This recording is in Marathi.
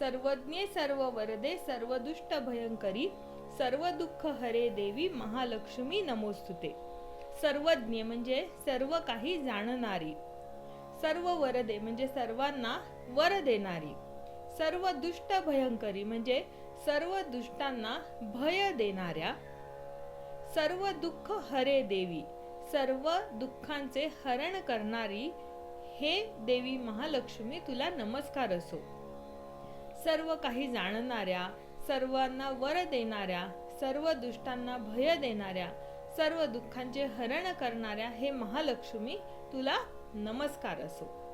सर्वज्ञे सर्व वरदे सर्व दुष्ट भयंकरी सर्व दुःख हरे देवी महालक्ष्मी नमोस्तुते. सर्वज्ञ म्हणजे सर्व काही जाणणारी सर्व वरदे म्हणजे सर्वांना वर देणारी सर्व दुष्ट भयंकरी म्हणजे सर्व दुष्टांना भय देणाऱ्या सर्व दुःख हरे देवी सर्व दुःखांचे हरण करणारी हे देवी महालक्ष्मी तुला नमस्कार असो. सर्व काही जाणणाऱ्या सर्वांना वर देणाऱ्या सर्व दुष्टांना भय देणाऱ्या सर्व दुःखांचे हरण करणाऱ्या हे महालक्ष्मी तुला नमस्कार असो.